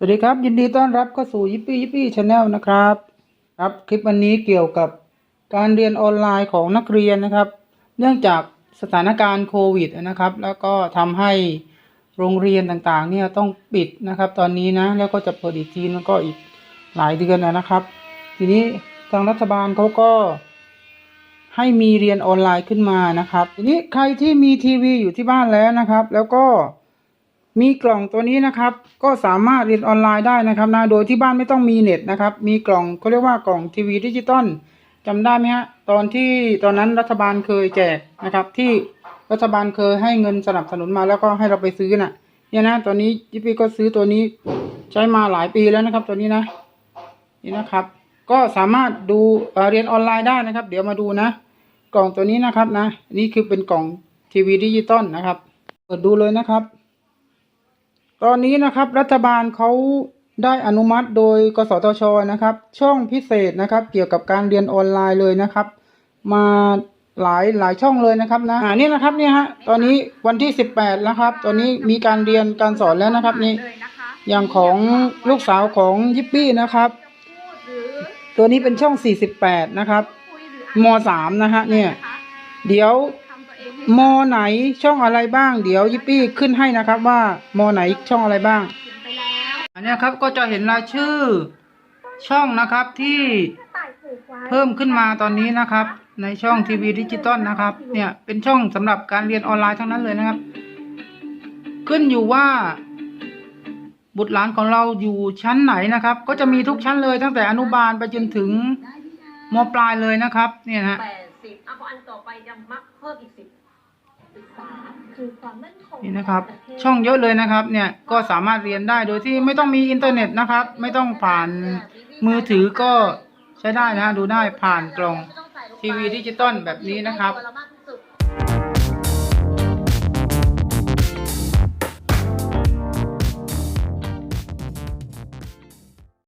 สวัสดีครับ ยินดีต้อนรับเข้าสู่ยิปปี้ยิปปี้ชาแนลนะครับครับคลิปวันนี้เกี่ยวกับการเรียนออนไลน์ของนักเรียนนะครับ เนื่องจากสถานการณ์โควิดนะครับ แล้วก็ทำให้โรงเรียนต่างๆ เนี่ยต้องปิดนะครับ ตอนนี้นะแล้วก็จะเปิดอีกทีมันก็อีกหลายเดือนนะครับ ทีนี้ทางรัฐบาลเขาก็ ให้มีเรียนออนไลน์ขึ้นมานะครับ ทีนี้ใครที่มีทีวีอยู่ที่บ้านแล้วนะครับ แล้วก็ มีกล่องตัวนี้นะครับ ก็สามารถเรียนออนไลน์ได้นะครับนะโดยที่บ้านไม่ต้องมีเน็ตนะครับ มีกล่องเขาเรียกว่ากล่องทีวีดิจิตอลจำได้ไหมฮะตอนที่ตอนนั้นรัฐบาลเคยแจกนะครับ ที่รัฐบาลเคยให้เงินสนับสนุนมาแล้วก็ให้เราไปซื้อน่ะเนี่ยนะตอนนี้ยิปปี้ก็ซื้อตัวนี้ใช้มาหลายปีแล้วนะครับ ตัวนี้นะ นี่นะครับ ก็สามารถดูเรียนออนไลน์ได้นะครับ เดี๋ยวมาดูนะ กล่องตัวนี้นะครับนะ นี่คือเป็นกล่องทีวีดิจิตอลนะครับ เปิดดูเลยนะครับ ตอนนี้นะครับรัฐบาลเขาได้อนุมัติโดยกสทชนะครับ ช่องพิเศษนะครับ เกี่ยวกับการเรียนออนไลน์เลยนะครับ มาหลายหลายช่องเลยนะครับนะอ่านี่นะครับเนี่ยฮะตอนนี้วันที่สิบแปดแล้วครับ ตอนนี้มีการเรียนการสอนแล้วนะครับนี่อย่างของลูกสาวของยิปปี้นะครับ ตัวนี้เป็นช่อง48นะครับคุยหรือมนะฮะเนี่ย เดี๋ยว ทำตัวเอไหนช่องอะไรบ้างเดี๋ยวยิปปี้ขึ้นให้นะครับว่ามอไหนช่องอะไรบ้าง อันนี้ครับก็จะเห็นรายชื่อ ช่องนะครับที่เพิ่มขึ้นมาตอนนี้นะครับ ในช่องทีวีดิจิตอลนะครับ เนี่ยเป็นช่องสำหรับการเรียนออนไลน์ทั้งนั้นเลยนะครับ ขึ้นอยู่ว่า บุตรหลานของเราอยู่ชั้นไหนนะครับ ก็จะมีทุกชั้นเลยตั้งแต่อนุบาลไปจนถึงมปลายเลยนะครับ เนี่ยนะฮะแปดสิบอะพออันต่อไปจะมักเพิ่มอีกสิบ นคงนี่นะครับขงปะเทศช่องเยอะเลยนะครับ เนี่ยก็สามารถเรียนได้โดยที่ไม่ต้องมีอินเทอร์เน็ตนะครับ ไม่ต้องผ่านมือถือก็ใช้ได้นะฮะดูได้ผ่านกล่องทีวีดิจิตอลแบบนี้นะครับตัวละมาก